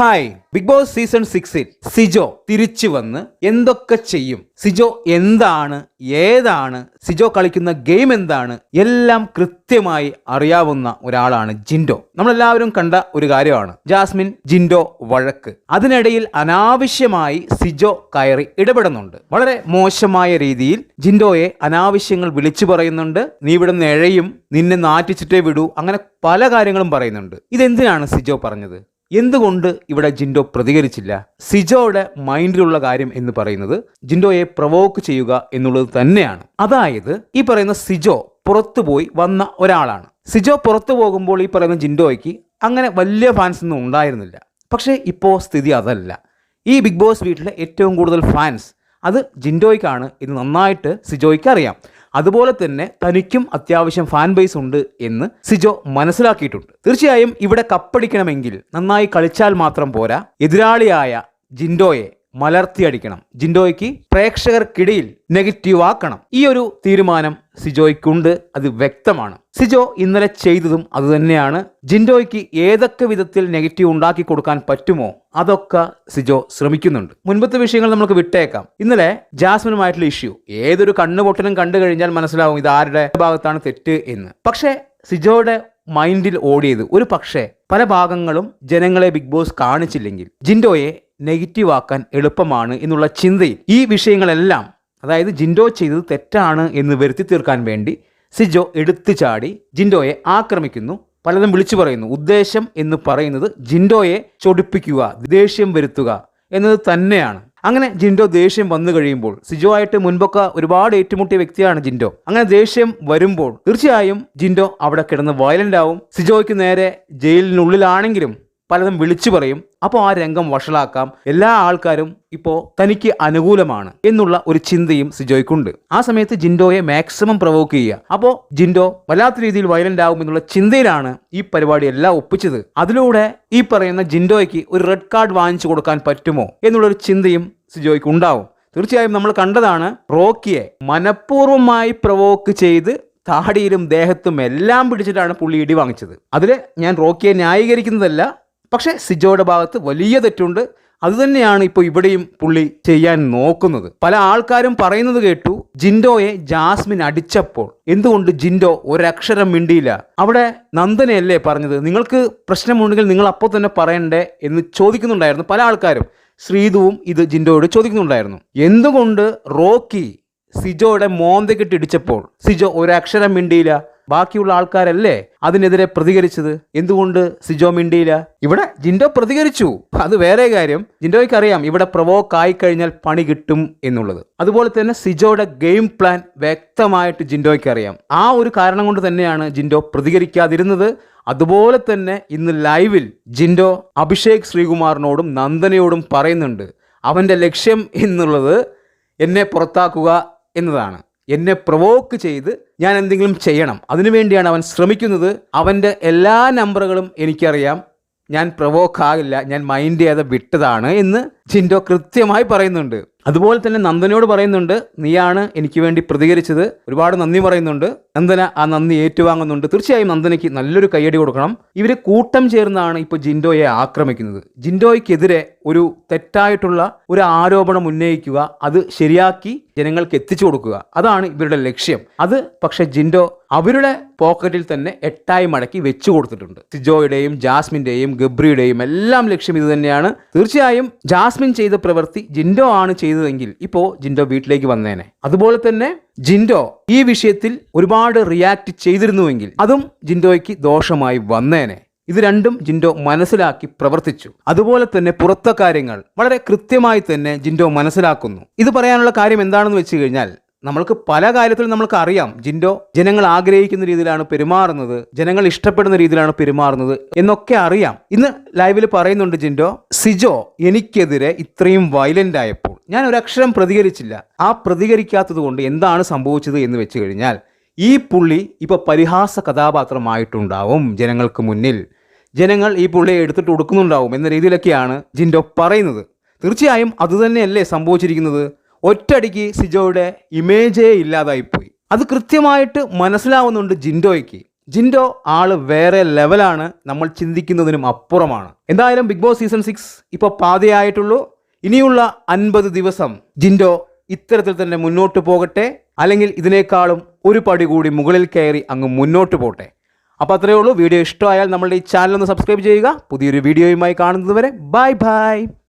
Hi big boss season സിക്സിൽ സിജോ തിരിച്ചു വന്ന് എന്തൊക്കെ ചെയ്യും? സിജോ എന്താണ്? ഏതാണ്? സിജോ കളിക്കുന്ന ഗെയിം എന്താണ്? എല്ലാം കൃത്യമായി അറിയാവുന്ന ഒരാളാണ് ജിൻഡോ. നമ്മളെല്ലാവരും കണ്ട ഒരു കാര്യമാണ്. ജാസ്മിൻ ജിൻഡോ വഴക്ക്. അതിനിടയിൽ അനാവശ്യമായി സിജോ കയറി ഇടപെടുന്നുണ്ട്. വളരെ മോശമായ രീതിയിൽ ജിൻഡോയെ അനാവശ്യങ്ങൾ വിളിച്ചു പറയുന്നുണ്ട്. നീ ഇവിടെ നിഴയും നിന്നെ നാറ്റിച്ചിട്ടേ വിടൂ. അങ്ങനെ പല കാര്യങ്ങളും പറയുന്നുണ്ട്. ഇതെന്തിനാണ് സിജോ പറഞ്ഞത്? എന്തുകൊണ്ട് ഇവിടെ ജിൻഡോ പ്രതികരിച്ചില്ല? സിജോയുടെ മൈൻഡിലുള്ള കാര്യം എന്ന് പറയുന്നത് ജിൻഡോയെ പ്രവോക്ക് ചെയ്യുക എന്നുള്ളത് തന്നെയാണ്. അതായത് ഈ പറയുന്ന സിജോ പുറത്തുപോയി വന്ന ഒരാളാണ്. സിജോ പുറത്തു പോകുമ്പോൾ ഈ പറയുന്ന ജിൻഡോയ്ക്ക് അങ്ങനെ വലിയ ഫാൻസ് ഒന്നും ഉണ്ടായിരുന്നില്ല. പക്ഷേ ഇപ്പോൾ സ്ഥിതി അതല്ല. ഈ ബിഗ് ബോസ് വീട്ടിലെ ഏറ്റവും കൂടുതൽ ഫാൻസ് അത് ജിൻഡോയ്ക്കാണ് ഇത് നന്നായിട്ട് സിജോയ്ക്ക് അറിയാം. അതുപോലെ തന്നെ തനിക്കും അത്യാവശ്യം ഫാൻ ബേസ് ഉണ്ട് എന്ന് സിജോ മനസ്സിലാക്കിയിട്ടുണ്ട്. തീർച്ചയായും ഇവിടെ കപ്പടിക്കണമെങ്കിൽ നന്നായി കളിച്ചാൽ മാത്രം പോരാ. എതിരാളിയായ ജിൻഡോയെ മലർത്തിയടിക്കണം. ജിൻഡോയ്ക്ക് പ്രേക്ഷകർക്കിടയിൽ നെഗറ്റീവ് ആക്കണം ഈ ഒരു തീരുമാനം സിജോയ്ക്കുണ്ട്. അത് വ്യക്തമാണ്. സിജോ ഇന്നലെ ചെയ്തതും അതുതന്നെയാണ് ജിൻഡോയ്ക്ക് ഏതൊക്കെ വിധത്തിൽ നെഗറ്റീവ് ഉണ്ടാക്കി കൊടുക്കാൻ പറ്റുമോ അതൊക്കെ സിജോ ശ്രമിക്കുന്നുണ്ട്. മുൻപത്തെ വിഷയങ്ങൾ നമുക്ക് വിട്ടേക്കാം. ഇന്നലെ ജാസ്മിനുമായിട്ടുള്ള ഇഷ്യൂ. ഏതൊരു കണ്ണുപൊട്ടലും കണ്ടു കഴിഞ്ഞാൽ മനസ്സിലാവും ഇത് ആരുടെ ഭാഗത്താണ് തെറ്റ് എന്ന്. പക്ഷേ സിജോയുടെ മൈൻഡിൽ ഓടിയത് ഒരു പക്ഷേ പല ഭാഗങ്ങളും ജനങ്ങളെ ബിഗ് ബോസ് കാണിച്ചില്ലെങ്കിൽ. ജിൻഡോയെ നെഗറ്റീവ് ആക്കാൻ എളുപ്പമാണ് എന്നുള്ള ചിന്തയിൽ ഈ വിഷയങ്ങളെല്ലാം അതായത് ജിൻഡോ ചെയ്തത് തെറ്റാണ് എന്ന് വരുത്തി തീർക്കാൻ വേണ്ടി സിജോ എടുത്തു ചാടി ജിൻഡോയെ ആക്രമിക്കുന്നു. പലതും വിളിച്ചു പറയുന്നു ഉദ്ദേശം എന്ന് പറയുന്നത് ജിൻഡോയെ ചൊടിപ്പിക്കുക ദേഷ്യം വരുത്തുക എന്നത് തന്നെയാണ്. അങ്ങനെ ജിൻഡോ ദേഷ്യം വന്നു കഴിയുമ്പോൾ സിജോ ആയിട്ട് മുൻപൊക്കെ ഒരുപാട് ഏറ്റുമുട്ടിയ വ്യക്തിയാണ് ജിൻഡോ. അങ്ങനെ ദേഷ്യം വരുമ്പോൾ തീർച്ചയായും ജിൻഡോ അവിടെ കിടന്ന് വയലന്റ് ആവും. സിജോയ്ക്ക് നേരെ ജയിലിനുള്ളിലാണെങ്കിലും പലതും വിളിച്ചു പറയും. അപ്പോൾ ആ രംഗം വഷളാക്കാം. എല്ലാ ആൾക്കാരും ഇപ്പോൾ തനിക്ക് അനുകൂലമാണ് എന്നുള്ള ഒരു ചിന്തയും സിജോയ്ക്കുണ്ട്. ആ സമയത്ത് ജിൻഡോയെ മാക്സിമം പ്രൊവോക്ക് ചെയ്യുക. അപ്പോൾ ജിൻഡോ വല്ലാത്ത രീതിയിൽ വയലന്റ് ആകും എന്നുള്ള ചിന്തയിലാണ് ഈ പരിപാടി എല്ലാം ഒപ്പിച്ചത്. അതിലൂടെ ഈ പറയുന്ന ജിൻഡോയ്ക്ക് ഒരു റെഡ് കാർഡ് വാങ്ങിച്ചു കൊടുക്കാൻ പറ്റുമോ എന്നുള്ളൊരു ചിന്തയും സിജോയ്ക്ക് ഉണ്ടാവും. തീർച്ചയായും നമ്മൾ കണ്ടതാണ് റോക്കിയെ മനഃപൂർവമായി പ്രൊവോക്ക് ചെയ്ത് താടിയിലും ദേഹത്തും എല്ലാം പിടിച്ചിട്ടാണ് പുള്ളി ഇടി വാങ്ങിച്ചത്. അതിൽ ഞാൻ റോക്കിയെ ന്യായീകരിക്കുന്നതല്ല പക്ഷേ സിജോയുടെ ഭാഗത്ത് വലിയ തെറ്റുണ്ട്. അതുതന്നെയാണ് ഇപ്പോൾ ഇവിടെയും പുള്ളി ചെയ്യാൻ നോക്കുന്നത്. പല ആൾക്കാരും പറയുന്നത് കേട്ടു ജിൻഡോയെ ജാസ്മിൻ അടിച്ചപ്പോൾ. എന്തുകൊണ്ട് ജിൻഡോ ഒരക്ഷരം മിണ്ടിയില്ല? അവിടെ നന്ദനയല്ലേ പറഞ്ഞത്? നിങ്ങൾക്ക് പ്രശ്നമുണ്ടെങ്കിൽ നിങ്ങൾ അപ്പോൾ തന്നെ പറയണ്ടേ എന്ന് ചോദിക്കുന്നുണ്ടായിരുന്നു പല ആൾക്കാരും. ശ്രീതുവും ഇത് ജിൻഡോയോട് ചോദിക്കുന്നുണ്ടായിരുന്നു. എന്തുകൊണ്ട് റോക്കി സിജോയുടെ മോന്തക്കിട്ട് ഇടിച്ചപ്പോൾ? സിജോ ഒരക്ഷരം മിണ്ടിയില്ല. ബാക്കിയുള്ള ആൾക്കാരല്ലേ അതിനെതിരെ പ്രതികരിച്ചത്? എന്തുകൊണ്ട് സിജോ മിണ്ടിയില്ല? ഇവിടെ ജിൻഡോ പ്രതികരിച്ചു. അത് വേറെ കാര്യം. ജിൻഡോയ്ക്ക് അറിയാം ഇവിടെ പ്രവോക്ക് ആയി കഴിഞ്ഞാൽ പണി കിട്ടും എന്നുള്ളത്. അതുപോലെ തന്നെ സിജോയുടെ ഗെയിം പ്ലാൻ വ്യക്തമായിട്ട് ജിൻഡോയ്ക്ക് അറിയാം ആ ഒരു കാരണം കൊണ്ട് തന്നെയാണ് ജിൻഡോ പ്രതികരിക്കാതിരുന്നത്. അതുപോലെ തന്നെ ഇന്ന് ലൈവിൽ ജിൻഡോ അഭിഷേക് ശ്രീകുമാറിനോടും നന്ദനയോടും പറയുന്നുണ്ട്. അവന്റെ ലക്ഷ്യം എന്നുള്ളത് എന്നെ പുറത്താക്കുക എന്നതാണ്. എന്നെ പ്രൊവോക്ക് ചെയ്ത് ഞാൻ എന്തെങ്കിലും ചെയ്യണം. അതിനുവേണ്ടിയാണ് അവൻ ശ്രമിക്കുന്നത്. അവന്റെ എല്ലാ നമ്പറുകളും എനിക്കറിയാം. ഞാൻ പ്രൊവോക്ക് ആകില്ല. ഞാൻ മൈൻഡ് ചെയ്യാതെ വിട്ടതാണ് എന്ന് ചിൻഡോ കൃത്യമായി പറയുന്നുണ്ട്. അതുപോലെ തന്നെ നന്ദനോട് പറയുന്നുണ്ട് നീയാണ് എനിക്ക് വേണ്ടി പ്രതികരിച്ചത്. ഒരുപാട് നന്ദി പറയുന്നുണ്ട്. നന്ദന ആ നന്ദി ഏറ്റുവാങ്ങുന്നുണ്ട്. തീർച്ചയായും നന്ദനയ്ക്ക് നല്ലൊരു കയ്യടി കൊടുക്കണം. ഇവർ കൂട്ടം ചേർന്നാണ് ഇപ്പോൾ ജിൻഡോയെ ആക്രമിക്കുന്നത്. ജിൻഡോയ്ക്കെതിരെ ഒരു തെറ്റായിട്ടുള്ള ഒരു ആരോപണം ഉന്നയിക്കുക അത് ശരിയാക്കി ജനങ്ങൾക്ക് എത്തിച്ചു കൊടുക്കുക. അതാണ് ഇവരുടെ ലക്ഷ്യം. അത് പക്ഷെ ജിൻഡോ അവരുടെ പോക്കറ്റിൽ തന്നെ എട്ടായി മടക്കി വെച്ചു കൊടുത്തിട്ടുണ്ട്. സിജോയുടെയും ജാസ്മിന്റെയും ഗബ്രിയുടെയും എല്ലാം ലക്ഷ്യം ഇത് തന്നെയാണ്. തീർച്ചയായും ജാസ്മിൻ ചെയ്ത പ്രവൃത്തി ജിൻഡോ ആണ് ചെയ്തതെങ്കിൽ ഇപ്പോൾ ജിൻഡോ വീട്ടിലേക്ക് വന്നേനെ. അതുപോലെ തന്നെ ജിൻഡോ ഈ വിഷയത്തിൽ ഒരുപാട് റിയാക്ട് ചെയ്തിരുന്നുവെങ്കിൽ അതും ജിൻഡോയ്ക്ക് ദോഷമായി വന്നേനെ. ഇത് രണ്ടും ജിൻഡോ മനസ്സിലാക്കി പ്രവർത്തിച്ചു. അതുപോലെ തന്നെ പുറത്തെ കാര്യങ്ങൾ വളരെ കൃത്യമായി തന്നെ ജിൻഡോ മനസ്സിലാക്കുന്നു. ഇത് പറയാനുള്ള കാര്യം എന്താണെന്ന് വെച്ച് കഴിഞ്ഞാൽ നമ്മൾക്ക് പല കാര്യത്തിലും നമ്മൾക്ക് അറിയാം. ജിൻഡോ ജനങ്ങൾ ആഗ്രഹിക്കുന്ന രീതിയിലാണ് പെരുമാറുന്നത്. ജനങ്ങൾ ഇഷ്ടപ്പെടുന്ന രീതിയിലാണ് പെരുമാറുന്നത് എന്നൊക്കെ അറിയാം. ഇന്ന് ലൈവിൽ പറയുന്നുണ്ട് ജിൻഡോ സിജോ എനിക്കെതിരെ ഇത്രയും വയലന്റ് ആയപ്പോൾ. ഞാൻ ഒരക്ഷരം പ്രതികരിച്ചില്ല. ആ പ്രതികരിക്കാത്തത് കൊണ്ട് എന്താണ് സംഭവിച്ചത് എന്ന് വെച്ച് കഴിഞ്ഞാൽ ഈ പുള്ളി ഇപ്പൊ പരിഹാസ കഥാപാത്രമായിട്ടുണ്ടാവും ജനങ്ങൾക്ക് മുന്നിൽ. ജനങ്ങൾ ഈ പുള്ളിയെ എടുത്തിട്ട് കൊടുക്കുന്നുണ്ടാവും എന്ന രീതിയിലൊക്കെയാണ് ജിൻഡോ പറയുന്നത്. തീർച്ചയായും അതുതന്നെയല്ലേ സംഭവിച്ചിരിക്കുന്നത്? ഒറ്റയടിക്ക് സിജോയുടെ ഇമേജേ ഇല്ലാതായിപ്പോയി. അത് കൃത്യമായിട്ട് മനസ്സിലാവുന്നുണ്ട് ജിൻഡോയ്ക്ക്. ജിൻഡോ ആൾ വേറെ ലെവലാണ് നമ്മൾ ചിന്തിക്കുന്നതിനും അപ്പുറമാണ്. എന്തായാലും ബിഗ് ബോസ് സീസൺ സിക്സ് ഇപ്പോൾ പാതയായിട്ടുള്ളൂ. ഇനിയുള്ള അൻപത് ദിവസം ജിൻഡോ ഇത്തരത്തിൽ തന്നെ മുന്നോട്ട് പോകട്ടെ. അല്ലെങ്കിൽ ഇതിനേക്കാളും ഒരു പടി കൂടി മുകളിൽ കയറി അങ്ങ് മുന്നോട്ട് പോട്ടെ. അപ്പോൾ അത്രയേ ഉള്ളൂ. വീഡിയോ ഇഷ്ടമായാൽ നമ്മളുടെ ഈ ചാനൽ ഒന്ന് സബ്സ്ക്രൈബ് ചെയ്യുക. പുതിയൊരു വീഡിയോയുമായി കാണുന്നതുവരെ ബൈ ബൈ